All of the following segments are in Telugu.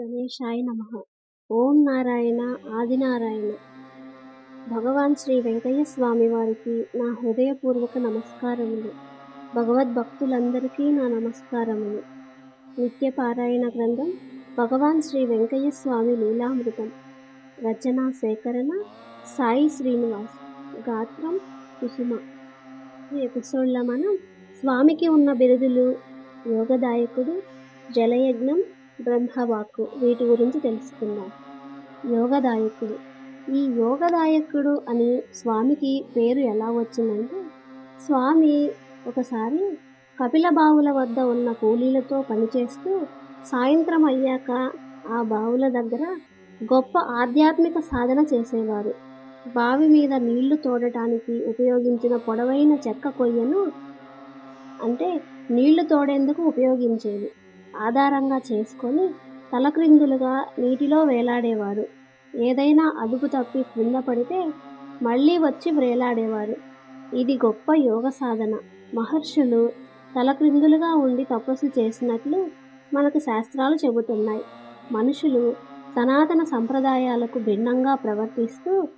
గణేశాయ నమ. ఓం నారాయణ ఆదినారాయణ. భగవాన్ శ్రీ వెంకయ్య స్వామి వారికి నా హృదయపూర్వక నమస్కారములు. భగవద్భక్తులందరికీ నా నమస్కారములు. నిత్య పారాయణ గ్రంథం భగవాన్ శ్రీ వెంకయ్య స్వామి లీలామృతం. రచన సేకరణ సాయి శ్రీనివాస్. గాత్రం కుసుమ. ఈ ఎపిసోడ్లో మనం స్వామికి ఉన్న బిరుదులు యోగదాయకుడు జలయజ్ఞం బ్రహ్మవాక్కు వీటి గురించి తెలుసుకుందాం. యోగదాయకుడు. ఈ యోగదాయకుడు అని స్వామికి పేరు ఎలా వచ్చిందంటే స్వామి ఒకసారి కపిల బావుల వద్ద ఉన్న కూలీలతో పనిచేస్తూ సాయంత్రం అయ్యాక ఆ బావుల దగ్గర గొప్ప ఆధ్యాత్మిక సాధన చేసేవారు. బావి మీద నీళ్ళు తోడటానికి ఉపయోగించిన పొడవైన చెక్క కొయ్యను అంటే నీళ్ళు తోడేందుకు ఉపయోగించేది. ఆధారంగా చేసుకొని తలక్రిందులుగా నీటిలో వేలాడేవారు. ఏదైనా అదుపు తప్పి క్రింద పడితే మళ్ళీ వచ్చి వేలాడేవారు. ఇది గొప్ప యోగ సాధన. మహర్షులు తలక్రిందులుగా ఉండి తపస్సు చేసినట్లు మనకు శాస్త్రాలు చెబుతున్నాయి. మనుషులు సనాతన సంప్రదాయాలకు భిన్నంగా ప్రవర్తిస్తూ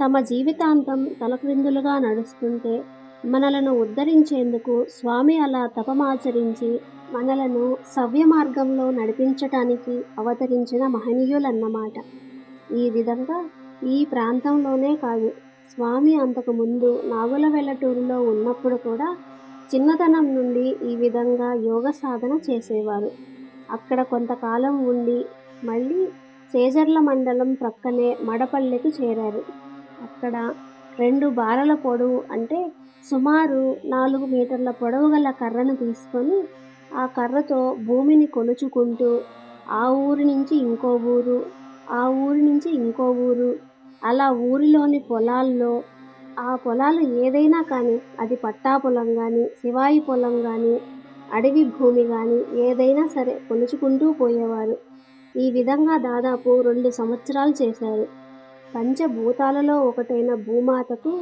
తమ జీవితాంతం తలక్రిందులుగా నడుస్తుంటే మనలను ఉద్ధరించేందుకు స్వామి అలా తపమాచరించి మనలను సవ్య మార్గంలో నడిపించటానికి అవతరించిన మహనీయులన్నమాట. ఈ విధంగా ఈ ప్రాంతంలోనే కాదు స్వామి అంతకు ముందు నాగుల వెల్లటూరులో ఉన్నప్పుడు కూడా చిన్నతనం నుండి ఈ విధంగా యోగ సాధన చేసేవారు. అక్కడ కొంతకాలం ఉండి మళ్ళీ సేజర్ల మండలం ప్రక్కనే మడపల్లెకు చేరారు. అక్కడ రెండు బారల పొడవు అంటే సుమారు నాలుగు మీటర్ల పొడవు గల కర్రను తీసుకొని ఆ కర్రతో భూమిని కొలుచుకుంటూ ఆ ఊరి నుంచి ఇంకో ఊరు ఆ ఊరి నుంచి ఇంకో ఊరు అలా ఊరిలోని పొలాల్లో ఆ పొలాలు ఏదైనా కానీ అది పట్టా పొలం కానీ శివాయి పొలం కానీ అడవి భూమి కానీ ఏదైనా సరే కొలుచుకుంటూ పోయేవారు. ఈ విధంగా దాదాపు రెండు సంవత్సరాలు చేశారు. పంచభూతాలలో ఒకటైన భూమాతకు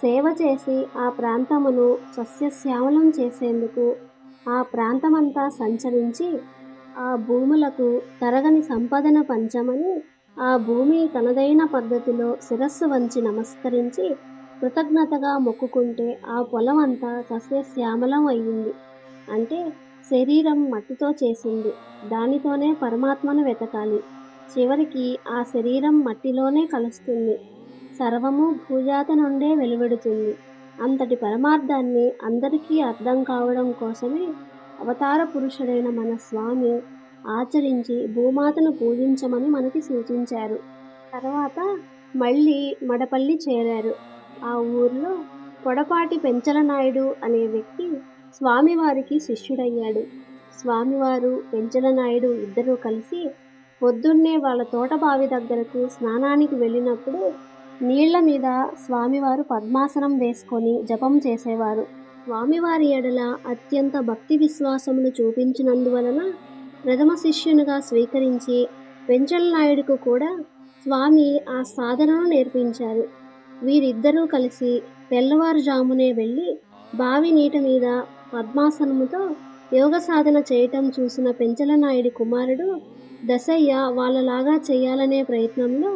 సేవ చేసి ఆ ప్రాంతమును సస్యశ్యామలం చేసేందుకు ఆ ప్రాంతమంతా సంచరించి ఆ భూములకు తరగని సంపదన పంచమని ఆ భూమి తనదైన పద్ధతిలో శిరస్సు వంచి నమస్కరించి కృతజ్ఞతగా మొక్కుకుంటే ఆ పొలం అంతా సస్యశ్యామలం అయ్యింది. అంటే శరీరం మట్టితో చేసింది. దానితోనే పరమాత్మను వెతకాలి. చివరికి ఆ శరీరం మట్టిలోనే కలుస్తుంది. సర్వము భూజాత నుండే వెలువడుతుంది. అంతటి పరమార్థాన్ని అందరికీ అర్థం కావడం కోసమే అవతార పురుషుడైన మన స్వామి ఆచరించి భూమాతను పూజించమని మనకి సూచించారు. తర్వాత మళ్ళీ మడపల్లి చేరారు. ఆ ఊర్లో పొడపాటి పెంచలనాయుడు అనే వ్యక్తి స్వామివారికి శిష్యుడయ్యాడు. స్వామివారు పెంచలనాయుడు ఇద్దరూ కలిసి పొద్దున్నే వాళ్ళ తోటబావి దగ్గరకు స్నానానికి వెళ్ళినప్పుడు నీళ్ళ మీద స్వామివారు పద్మాసనం వేసుకొని జపం చేసేవారు. స్వామివారి ఎడల అత్యంత భక్తి విశ్వాసమును చూపించినందువలన ప్రథమ శిష్యునిగా స్వీకరించి వెంచలనాయుడుకు కూడా స్వామి ఆ సాధనను నేర్పించారు. వీరిద్దరూ కలిసి తెల్లవారుజామునే వెళ్ళి బావి నీటి మీద పద్మాసనముతో యోగ సాధన చేయటం చూసిన పెంచలనాయుడి కుమారుడు దశయ్య వాళ్ళలాగా చేయాలనే ప్రయత్నంలో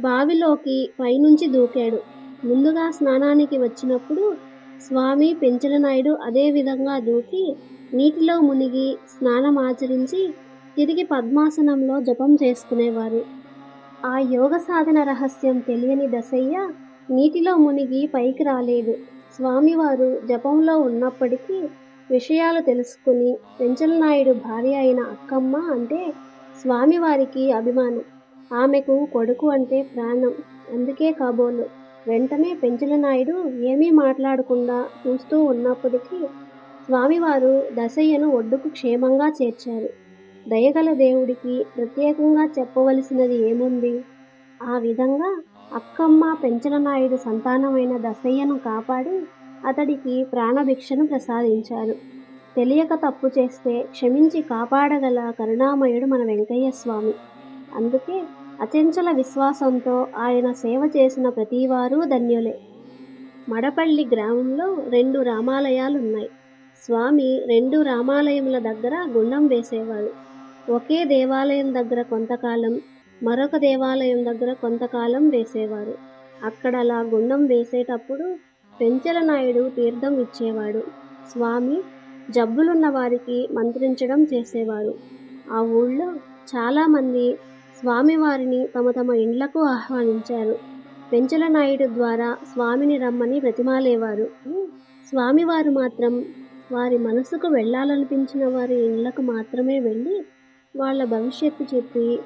బావిలోకి పైనుంచి దూకాడు. ముందుగా స్నానానికి వచ్చినప్పుడు స్వామి పెంచలనాయుడు అదే విధంగా దూకి నీటిలో మునిగి స్నానం ఆచరించి తిరిగి పద్మాసనంలో జపం చేసుకునేవారు. ఆ యోగ సాధన రహస్యం తెలియని దశయ్య నీటిలో మునిగి పైకి రాలేదు. స్వామివారు జపంలో ఉన్నప్పటికీ విషయాలు తెలుసుకుని పెంచలనాయుడు భార్య అయిన అక్కమ్మ అంటే స్వామివారికి అభిమానం. ఆమెకు కొడుకు అంటే ప్రాణం. అందుకే కాబోలు. వెంటనే పెంచలనాయుడు ఏమీ మాట్లాడకుండా చూస్తూ ఉన్నప్పటికీ స్వామివారు దశయ్యను ఒడ్డుకు క్షేమంగా చేర్చారు. దయగల దేవుడికి ప్రత్యేకంగా చెప్పవలసినది ఏముంది? ఆ విధంగా అక్కమ్మ పెంచలనాయుడు సంతానమైన దశయ్యను కాపాడి అతడికి ప్రాణభిక్షను ప్రసాదించారు. తెలియక తప్పు చేస్తే క్షమించి కాపాడగల కరుణామయుడు మన వెంకయ్య స్వామి. అందుకే అచంచల విశ్వాసంతో ఆయన సేవ చేసిన ప్రతివారు ధన్యులే. మడపల్లి గ్రామంలో రెండు రామాలయాలున్నాయి. స్వామి రెండు రామాలయముల దగ్గర గుండం వేసేవారు ఒకే దేవాలయం దగ్గర కొంతకాలం మరొక దేవాలయం దగ్గర కొంతకాలం వేసేవారు అక్కడ అలా గుండం వేసేటప్పుడు పెంచల నాయుడు తీర్థం ఇచ్చేవాడు. స్వామి జబ్బులున్న వారికి మంత్రించడం చేసేవారు ఆ ఊళ్ళో చాలామంది స్వామివారిని తమ తమ ఇండ్లకు ఆహ్వానించారు. పెంచల నాయుడు ద్వారా స్వామిని రమ్మని బ్రతిమాలేవారు. స్వామివారు మాత్రం వారి మనసుకు వెళ్ళాలనిపించిన వారి ఇండ్లకు మాత్రమే వెళ్ళి వాళ్ళ భవిష్యత్తు చెప్పి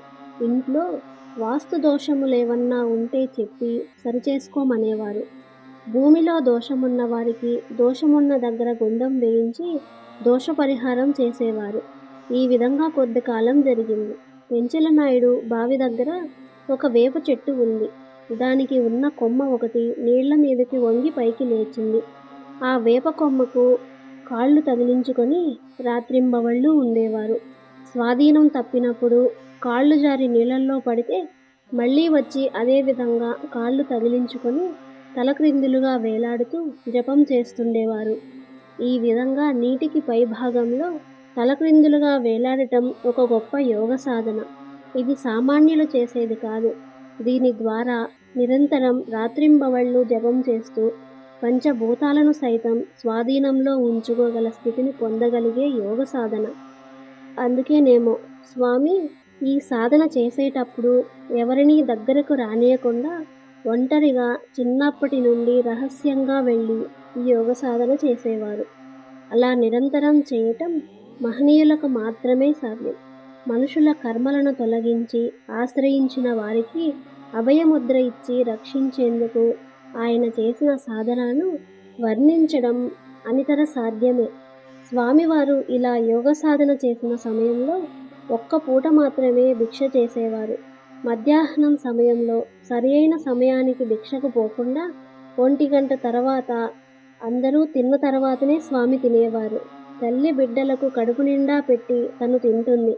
ఇంట్లో వాస్తు దోషములేవన్నా ఉంటే చెప్పి సరిచేసుకోమనేవారు. భూమిలో దోషమున్న వారికి దోషమున్న దగ్గర గుండం వేయించి దోష పరిహారం చేసేవారు. ఈ విధంగా కొద్ది కాలం జరిగింది. వెంచలనాయుడు బావి దగ్గర ఒక వేప చెట్టు ఉంది. దానికి ఉన్న కొమ్మ ఒకటి నీళ్ళ మీదకి వంగి పైకి లేచింది. ఆ వేప కొమ్మకు కాళ్ళు తగిలించుకొని రాత్రింబవళ్ళు ఉండేవారు. స్వాధీనం తప్పినప్పుడు కాళ్ళు జారి నీళ్ళల్లో పడితే మళ్ళీ వచ్చి అదే విధంగా కాళ్ళు తగిలించుకొని తలక్రిందులుగా వేలాడుతూ జపం చేస్తుండేవారు. ఈ విధంగా నీటికి పై భాగంలో తలక్రిందులుగా వేలాడటం ఒక గొప్ప యోగ సాధన. ఇది సామాన్యులు చేసేది కాదు. దీని ద్వారా నిరంతరం రాత్రింబవళ్ళు జపం చేస్తూ పంచభూతాలను సైతం స్వాధీనంలో ఉంచుకోగల స్థితిని పొందగలిగే యోగ సాధన. అందుకేనేమో స్వామి ఈ సాధన చేసేటప్పుడు ఎవరినీ దగ్గరకు రానియకుండా ఒంటరిగా చిన్నప్పటి నుండి రహస్యంగా వెళ్ళి ఈ యోగ సాధన చేసేవారు. అలా నిరంతరం చేయటం మహనీయులకు మాత్రమే సాధ్యం. మనుషుల కర్మలను తొలగించి ఆశ్రయించిన వారికి అభయముద్ర ఇచ్చి రక్షించేందుకు ఆయన చేసిన సాధనను వర్ణించడం అనితర సాధ్యమే. స్వామివారు ఇలా యోగ సాధన చేసిన సమయంలో ఒక్క పూట మాత్రమే భిక్ష చేసేవారు. మధ్యాహ్నం సమయంలో సరి అయిన సమయానికి భిక్షకు పోకుండా ఒంటి గంట తర్వాత అందరూ తిన్న తర్వాతనే స్వామి తినేవారు. తల్లి బిడ్డలకు కడుపు నిండా పెట్టి తను తింటుంది.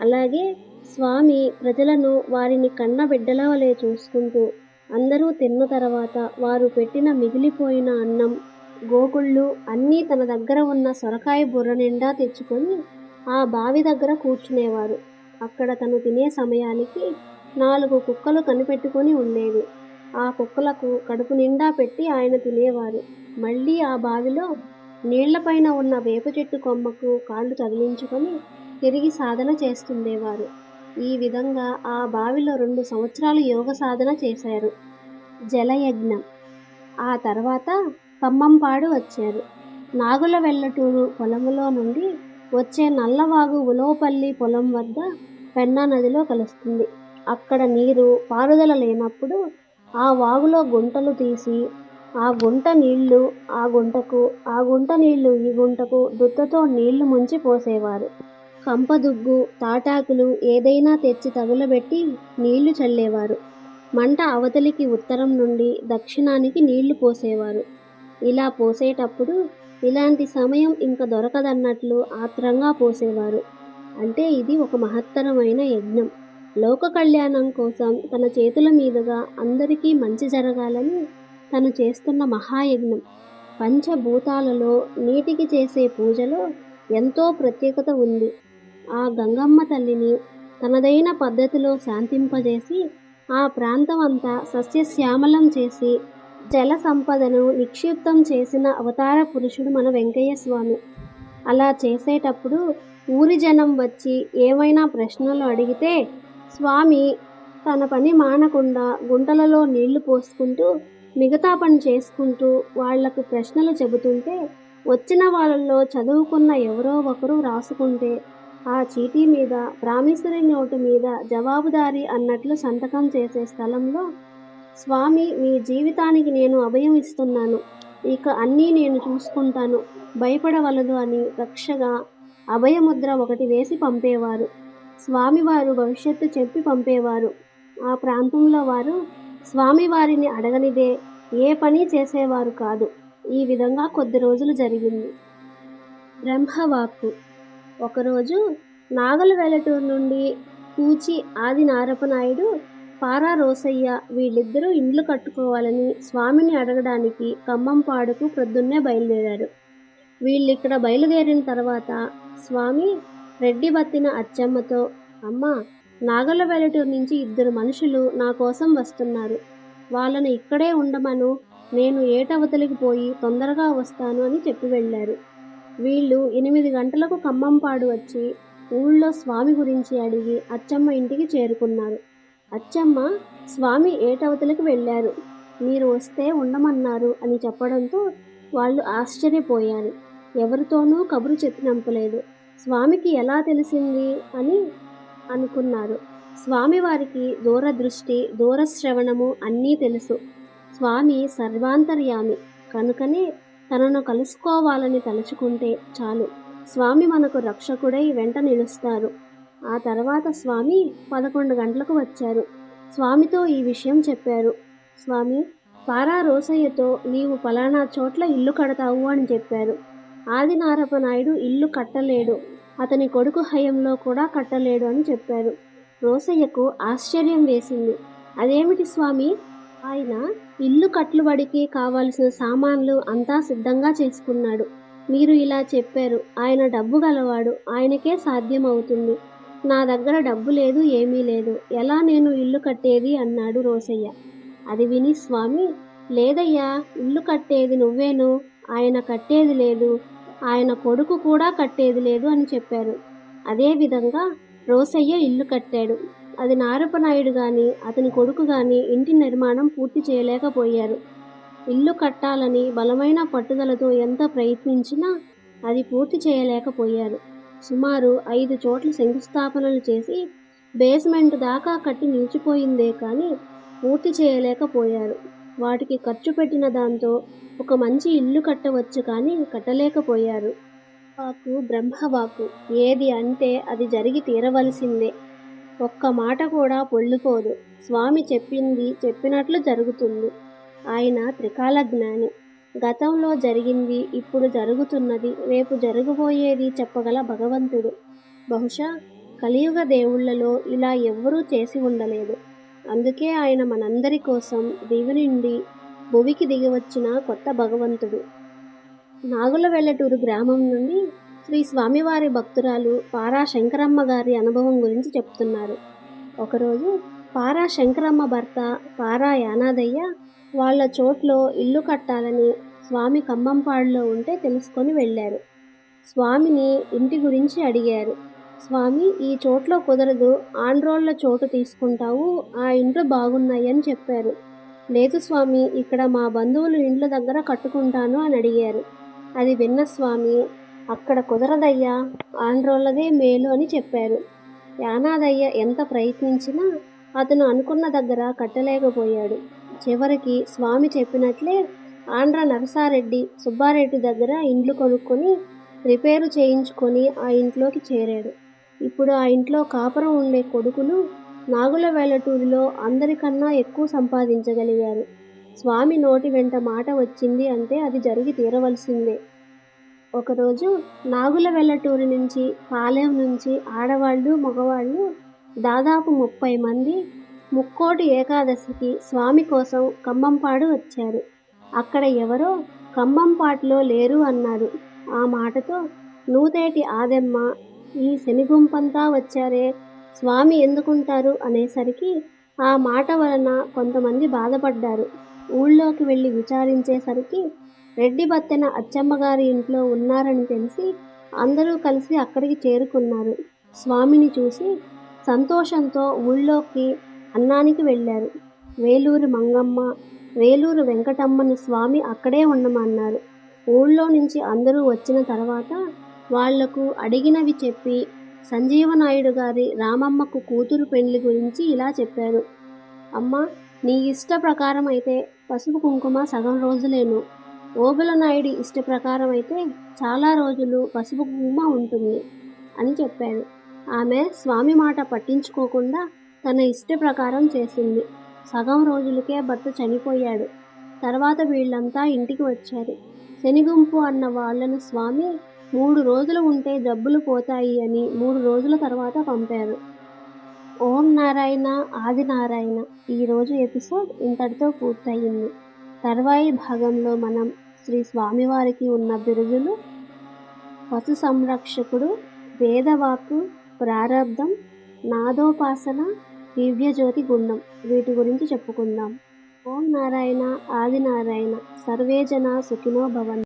అలాగే స్వామి ప్రజలను వారిని కన్న బిడ్డల వలె చూసుకుంటూ అందరూ తిన్న తర్వాత వారు పెట్టిన మిగిలిపోయిన అన్నం గోకుళ్ళు అన్నీ తన దగ్గర ఉన్న సొరకాయ బుర్ర నిండా తెచ్చుకొని ఆ బావి దగ్గర కూర్చునేవారు. అక్కడ తను తినే సమయానికి నాలుగు కుక్కలు కనిపెట్టుకొని ఉండేవి. ఆ కుక్కలకు కడుపు నిండా పెట్టి ఆయన తినేవారు. మళ్ళీ ఆ బావిలో నీళ్ళపైన ఉన్న వేప చెట్టు కొమ్మకు కాళ్ళు తగిలించుకొని తిరిగి సాధన చేస్తుండేవారు. ఈ విధంగా ఆ బావిలో రెండు సంవత్సరాలు యోగ సాధన చేశారు. జలయజ్ఞం. ఆ తర్వాత కమ్మంపాడు వచ్చారు. నాగుల వెల్లటూరు పొలములో నుండి వచ్చే నల్లవాగు ఉలవపల్లి పొలం వద్ద పెన్నా నదిలో కలుస్తుంది. అక్కడ నీరు పారుదల లేనప్పుడు ఆ వాగులో గుంటలు తీసి ఆ గుంట నీళ్ళు ఆ గుంటకు ఆ గుంట నీళ్ళు ఈ గుంటకు దుత్తతో నీళ్ళు ముంచి పోసేవారు. కంపదుగ్గు తాటాకులు ఏదైనా తెచ్చి తగులబెట్టి నీళ్ళు చల్లేవారు. మంట అవతలికి ఉత్తరం నుండి దక్షిణానికి నీళ్ళు పోసేవారు. ఇలా పోసేటప్పుడు ఇలాంటి సమయం ఇంకా దొరకదన్నట్లు ఆత్రంగా పోసేవారు. అంటే ఇది ఒక మహత్తరమైన యజ్ఞం. లోక కళ్యాణం కోసం తన చేతుల మీదుగా అందరికీ మంచి జరగాలని తను చేస్తున్న మహాయజ్ఞం. పంచభూతాలలో నీటికి చేసే పూజలో ఎంతో ప్రత్యేకత ఉంది. ఆ గంగమ్మ తల్లిని తనదైన పద్ధతిలో శాంతింపజేసి ఆ ప్రాంతం అంతా సస్యశ్యామలం చేసి జల సంపదను నిక్షిప్తం చేసిన అవతార పురుషుడు మన వెంకయ్య స్వామి. అలా చేసేటప్పుడు ఊరి జనం వచ్చి ఏమైనా ప్రశ్నలు అడిగితే స్వామి తన పని మానకుండా గుంటలలో నీళ్ళు పోసుకుంటూ మిగతా పని చేసుకుంటూ వాళ్ళకు ప్రశ్నలు చెబుతుంటే వచ్చిన వాళ్ళల్లో చదువుకున్న ఎవరో ఒకరు రాసుకుంటే ఆ చీటీ మీద ప్రామిసరీ నోటు మీద జవాబుదారీ అన్నట్లు సంతకం చేసే స్థలంలో స్వామి మీ జీవితానికి నేను అభయం ఇస్తున్నాను. ఇక అన్నీ నేను చూసుకుంటాను. భయపడవలదు అని రక్షగా అభయముద్ర ఒకటి వేసి పంపేవారు. స్వామివారు భవిష్యత్తు చెప్పి పంపేవారు. ఆ ప్రాంతంలో వారు స్వామివారిని అడగనిదే ఏ పని చేసేవారు కాదు. ఈ విధంగా కొద్ది రోజులు జరిగింది. బ్రహ్మవాక్కు. ఒకరోజు నాగల నుండి కూచి ఆది నారపనాయుడు పారా రోసయ్య వీళ్ళిద్దరూ ఇండ్లు కట్టుకోవాలని స్వామిని అడగడానికి ఖమ్మంపాడుకు ప్రొద్దున్నే బయలుదేరారు. వీళ్ళిక్కడ బయలుదేరిన తర్వాత స్వామి రెడ్డి బత్తిన అచ్చమ్మతో అమ్మ నాగల వెలటూరు నుంచి ఇద్దరు మనుషులు నా కోసం వస్తున్నారు. వాళ్ళని ఇక్కడే ఉండమను నేను ఏటవతలికి పోయి తొందరగా వస్తాను అని చెప్పి వెళ్ళారు. వీళ్ళు ఎనిమిది గంటలకు ఖమ్మంపాడు వచ్చి ఊళ్ళో స్వామి గురించి అడిగి అచ్చమ్మ ఇంటికి చేరుకున్నారు. అచ్చమ్మ స్వామి ఏటవతలికి వెళ్ళారు. మీరు వస్తే ఉండమన్నారు అని చెప్పడంతో వాళ్ళు ఆశ్చర్యపోయారు. ఎవరితోనూ కబురు చెప్పినంపలేదు స్వామికి ఎలా తెలిసింది? అని అనుకున్నారు. స్వామివారికి దూరదృష్టి దూరశ్రవణము అన్నీ తెలుసు. స్వామి సర్వాంతర్యామి. కనుకనే తనను కలుసుకోవాలని తలుచుకుంటే చాలు. స్వామి మనకు రక్షకుడై వెంట నిలుస్తారు. ఆ తర్వాత స్వామి పదకొండు గంటలకు వచ్చారు. స్వామితో ఈ విషయం చెప్పారు. స్వామి పారా రోసయ్యతో నీవు ఫలానా చోట్ల ఇల్లు కడతావు అని చెప్పారు. ఆదినారప్ప నాయుడు ఇల్లు కట్టలేడు. అతని కొడుకు హయంలో కూడా కట్టలేడు అని చెప్పారు రోసయ్యకు ఆశ్చర్యం వేసింది. అదేమిటి స్వామి? ఆయన ఇల్లు కట్లుబడికి కావాల్సిన సామాన్లు అంతా సిద్ధంగా చేసుకున్నాడు. మీరు ఇలా చెప్పారు. ఆయన డబ్బు గలవాడు. ఆయనకే సాధ్యమవుతుంది నా దగ్గర డబ్బు లేదు ఏమీ లేదు. ఎలా నేను ఇల్లు కట్టేది? అన్నాడు రోసయ్య. అది విని స్వామి లేదయ్యా. ఇల్లు కట్టేది నువ్వేను. ఆయన కట్టేది లేదు. ఆయన కొడుకు కూడా కట్టేది లేదు అని చెప్పారు. అదేవిధంగా రోసయ్య ఇల్లు కట్టాడు. అది నారపనాయుడు కానీ అతని కొడుకు కానీ ఇంటి నిర్మాణం పూర్తి చేయలేకపోయారు. ఇల్లు కట్టాలని బలమైన పట్టుదలతో ఎంత ప్రయత్నించినా అది పూర్తి చేయలేకపోయారు. సుమారు ఐదు చోట్ల శంకుస్థాపనలు చేసి బేస్మెంట్ దాకా కట్టి నిలిచిపోయిందే కానీ పూర్తి చేయలేకపోయారు. వాటికి ఖర్చు పెట్టిన దాంతో ఒక మంచి ఇల్లు కట్టవచ్చు కానీ కట్టలేకపోయారు. వాకు బ్రహ్మవాకు ఏది అంటే అది జరిగి తీరవలసిందే. ఒక్క మాట కూడా పొళ్ళుపోదు స్వామి చెప్పింది చెప్పినట్లు జరుగుతుంది. ఆయన త్రికాల జ్ఞాని. గతంలో జరిగింది ఇప్పుడు జరుగుతున్నది రేపు జరగబోయేది చెప్పగల భగవంతుడు. బహుశా కలియుగ దేవుళ్ళలో ఇలా ఎవ్వరూ చేసి ఉండలేదు. అందుకే ఆయన మనందరి కోసం దివి నుండి భువికి దిగివచ్చిన కొత్త భగవంతుడు. నాగుల వెల్లటూరు గ్రామం నుండి శ్రీ స్వామివారి భక్తురాలు పారా శంకరమ్మ గారి అనుభవం గురించి చెప్తున్నారు. ఒకరోజు పారా శంకరమ్మ భర్త పారా యానాదయ్య వాళ్ళ చోట్లో ఇల్లు కట్టాలని స్వామి కంబంపాడులో ఉంటే తెలుసుకొని వెళ్ళారు. స్వామిని ఇంటి గురించి అడిగారు. స్వామి ఈ చోట్లో కుదరదు. ఆండ్రోళ్ళ చోటు తీసుకుంటావు. ఆ ఇంట్లో బాగున్నాయి అని చెప్పారు. లేదు స్వామి ఇక్కడ మా బంధువులు ఇండ్ల దగ్గర కట్టుకుంటాను అని అడిగారు. అది విన్న స్వామి అక్కడ కుదరదయ్యా ఆండ్రోళ్ళదే మేలు అని చెప్పారు. యానాదయ్య ఎంత ప్రయత్నించినా అతను అనుకున్న దగ్గర కట్టలేకపోయాడు. చివరికి స్వామి చెప్పినట్లే ఆంధ్ర నరసారెడ్డి సుబ్బారెడ్డి దగ్గర ఇండ్లు కొనుక్కొని రిపేరు చేయించుకొని ఆ ఇంట్లోకి చేరాడు. ఇప్పుడు ఆ ఇంట్లో కాపురం ఉండే కొడుకులు నాగుల వేలటూరిలో అందరికన్నా ఎక్కువ సంపాదించగలిగారు. స్వామి నోటి వెంట మాట వచ్చింది అంటే అది జరిగి తీరవలసిందే. ఒకరోజు నాగుల వెల్లటూరి నుంచి పాలెం నుంచి ఆడవాళ్ళు మగవాళ్ళు దాదాపు ముప్పై మంది ముక్కోటి ఏకాదశికి స్వామి కోసం ఖమ్మంపాడు వచ్చారు. అక్కడ ఎవరో ఖమ్మంపాటులో లేరు అన్నారు. ఆ మాటతో నూతేటి ఆదెమ్మ ఈ శనిగుంపంతా వచ్చారే స్వామి ఎందుకుంటారు అనేసరికి ఆ మాట వలన కొంతమంది బాధపడ్డారు. ఊళ్ళోకి వెళ్ళి విచారించేసరికి రెడ్డి బత్తెన అచ్చమ్మగారి ఇంట్లో ఉన్నారని తెలిసి అందరూ కలిసి అక్కడికి చేరుకున్నారు. స్వామిని చూసి సంతోషంతో ఊళ్ళోకి అన్నానికి వెళ్ళారు. వేలూరు మంగమ్మ వేలూరు వెంకటమ్మని స్వామి అక్కడే ఉండమన్నారు. ఊళ్ళో నుంచి అందరూ వచ్చిన తర్వాత వాళ్ళకు అడిగినవి చెప్పి సంజీవనాయుడు గారి రామమ్మకు కూతురు పెళ్ళి గురించి ఇలా చెప్పారు. అమ్మ నీ ఇష్ట ప్రకారం అయితే పసుపు కుంకుమ సగం రోజులేను. ఓబుల నాయుడి ఇష్ట ప్రకారం అయితే చాలా రోజులు పసుపు కుంకుమ ఉంటుంది అని చెప్పారు. ఆమె స్వామి మాట పట్టించుకోకుండా తన ఇష్ట ప్రకారం చేసింది. సగం రోజులకే భర్త చనిపోయాడు. తర్వాత వీళ్ళంతా ఇంటికి వచ్చారు. శనిగుంపు అన్న వాళ్ళను స్వామి మూడు రోజులు ఉంటే జబ్బులు పోతాయి అని మూడు రోజుల తర్వాత పంపారు. ఓం నారాయణ ఆది నారాయణ. ఈరోజు ఎపిసోడ్ ఇంతటితో పూర్తయింది. తర్వాయి భాగంలో మనం శ్రీ స్వామివారికి ఉన్న బిరుదులు పశు సంరక్షకుడు వేదవాక్కు ప్రారబ్ధం నాదోపాసన దివ్యజ్యోతి గుండం వీటి గురించి చెప్పుకుందాం. ఓం నారాయణ ఆది నారాయణ. సర్వేజన సుఖినో భవంతు.